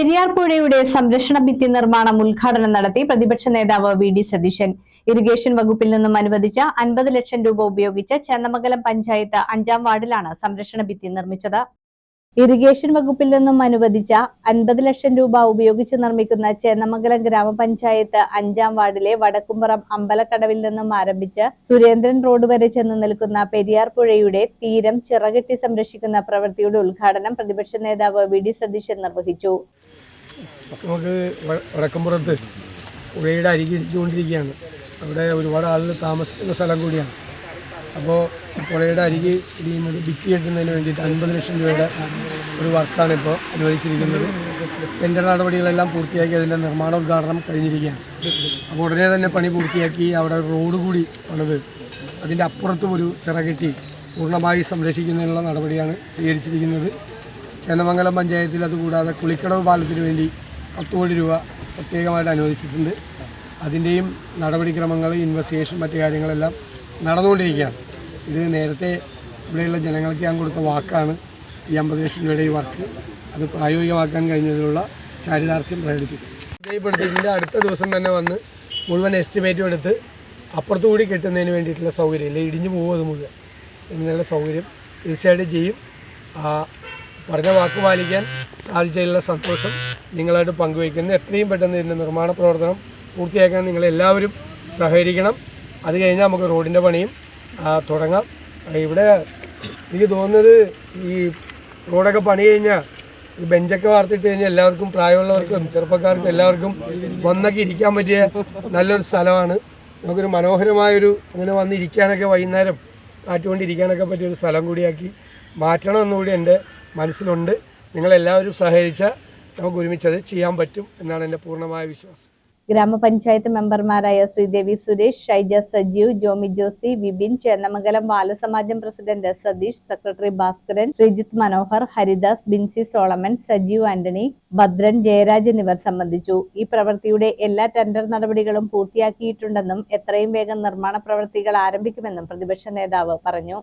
പെരിയാർ പുഴയുടെ സംരക്ഷണ ഭിത്തി നിർമ്മാണം ഉദ്ഘാടനം നടത്തി പ്രതിപക്ഷ നേതാവ് വി ഡി സതീശൻ. ഇറിഗേഷൻ വകുപ്പിൽ നിന്നും അനുവദിച്ച അൻപത് ലക്ഷം രൂപ ഉപയോഗിച്ച് ചേന്നമംഗലം പഞ്ചായത്ത് അഞ്ചാം വാർഡിലാണ് സംരക്ഷണ ഭിത്തി നിർമ്മിച്ചത്. ഇറിഗേഷൻ വകുപ്പിൽ നിന്നും അനുവദിച്ച അൻപത് ലക്ഷം രൂപ ഉപയോഗിച്ച് നിർമ്മിക്കുന്ന ചേന്നമംഗലം ഗ്രാമപഞ്ചായത്ത് അഞ്ചാം വാർഡിലെ വടക്കുംപുറം അമ്പലക്കടവിൽ നിന്നും ആരംഭിച്ച് സുരേന്ദ്രൻ റോഡ് വരെ ചെന്ന് നിൽക്കുന്ന പെരിയാർ പുഴയുടെ തീരം ചിറകെട്ടി സംരക്ഷിക്കുന്ന പ്രവൃത്തിയുടെ ഉദ്ഘാടനം പ്രതിപക്ഷ നേതാവ് വി ഡി സതീശൻ നിർവഹിച്ചു. നമുക്ക് വടക്കുംപുറത്ത് പുഴയുടെ അവിടെ ഒരുപാട് ആളുകൾ താമസിക്കുന്ന സ്ഥലം കൂടിയാണ്. അപ്പോൾ പുഴയുടെ അരികിൽ ഇരിക്കുന്നത് ഭിത്തി കെട്ടുന്നതിന് വേണ്ടിയിട്ട് അൻപത് ലക്ഷം രൂപയുടെ ഒരു വർക്കാണ് ഇപ്പോൾ അനുവദിച്ചിരിക്കുന്നത്. ടെൻഡർ നടപടികളെല്ലാം പൂർത്തിയാക്കി അതിന്റെ നിർമ്മാണോദ്ഘാടനം കഴിഞ്ഞിരിക്കുകയാണ്. അപ്പോൾ ഉടനെ തന്നെ പണി പൂർത്തിയാക്കി അവിടെ റോഡ് കൂടി ഉള്ളത് അതിന്റെ അപ്പുറത്തും ഒരു ചിറകെട്ടി പൂർണമായി സംരക്ഷിക്കുന്നതിനുള്ള നടപടിയാണ് സ്വീകരിച്ചിരിക്കുന്നത്. ചേന്നമംഗലം പഞ്ചായത്തിൽ അതുകൂടാതെ കുളിക്കടവ് പാലത്തിന് വേണ്ടി പത്ത് കോടി രൂപ പ്രത്യേകമായിട്ട് അനുവദിച്ചിട്ടുണ്ട്. അതിന്റെയും നടപടിക്രമങ്ങൾ ഇൻവെസ്റ്റിഗേഷൻ മറ്റു കാര്യങ്ങളെല്ലാം നടന്നുകൊണ്ടിരിക്കുകയാണ്. ഇത് നേരത്തെ ഇവിടെയുള്ള ജനങ്ങൾക്ക് ഞാൻ കൊടുത്ത വാക്കാണ് ഈ അമ്പത് ലക്ഷം രൂപയുടെ ഈ വർക്ക്. അത് പ്രായോഗികമാക്കാൻ കഴിഞ്ഞതിലുള്ള ചാരിതാർത്ഥ്യം പ്രകടിപ്പിക്കും. ഇതേപ്പെടുത്തിയിട്ടുണ്ട് അടുത്ത ദിവസം തന്നെ വന്ന് മുഴുവൻ എസ്റ്റിമേറ്റും എടുത്ത് അപ്പുറത്തു കൂടി കിട്ടുന്നതിന് വേണ്ടിയിട്ടുള്ള സൗകര്യം ഇല്ല? ഇടിഞ്ഞു പോകും അത് മുഴുവൻ. എന്നുള്ള സൗകര്യം തീർച്ചയായിട്ടും ചെയ്യും. പറഞ്ഞ വാക്ക് പാലിക്കാൻ സാധിച്ചതിലുള്ള സന്തോഷം നിങ്ങളായിട്ട് പങ്കുവയ്ക്കുന്നു. എത്രയും പെട്ടെന്ന് ഇതിന്റെ നിർമ്മാണ പ്രവർത്തനം പൂർത്തിയാക്കാൻ നിങ്ങളെല്ലാവരും സഹകരിക്കണം. അത് കഴിഞ്ഞാൽ നമുക്ക് റോഡിന്റെ പണിയും തുടങ്ങാം. ഇവിടെ എനിക്ക് തോന്നുന്നത് ഈ റോഡൊക്കെ പണി കഴിഞ്ഞാൽ ബെഞ്ചൊക്കെ വാർത്തിട്ട് കഴിഞ്ഞാൽ എല്ലാവർക്കും പ്രായമുള്ളവർക്കും ചെറുപ്പക്കാർക്കും എല്ലാവർക്കും വന്നൊക്കെ ഇരിക്കാൻ പറ്റിയ നല്ലൊരു സ്ഥലമാണ്. നമുക്കൊരു മനോഹരമായൊരു അങ്ങനെ വന്നിരിക്കാനൊക്കെ വൈകുന്നേരം കാറ്റുകൊണ്ടിരിക്കാനൊക്കെ പറ്റിയൊരു സ്ഥലം കൂടിയാക്കി മാറ്റണം എന്നുകൂടി എന്റെ മനസ്സിലുണ്ട്. നിങ്ങളെല്ലാവരും സഹകരിച്ചാൽ നമുക്ക് ഒരുമിച്ച് അത് ചെയ്യാൻ പറ്റും എന്നാണ് എന്റെ പൂർണമായ വിശ്വാസം. ഗ്രാമപഞ്ചായത്ത് മെമ്പർമാരായ Sreedevi Suresh Shaija Sajeev Jomi Josy Vipin Chennamangalam Balasamajam president Satheesh secretary Bhaskaran Sreejith Manohar Haridas Binsy Solomon Sajeev Antony Bhadran Jayaraj എന്നിവർ സംബന്ധിച്ചു. ഈ പ്രവൃത്തിയുടെ എല്ലാ ടെൻഡർ നടപടികളും പൂർത്തിയാക്കിയിട്ടുണ്ടെന്നും എത്രയും വേഗം നിർമ്മാണ പ്രവൃത്തികൾ ആരംഭിക്കുമെന്നും പ്രതിപക്ഷ നേതാവ് പറഞ്ഞു.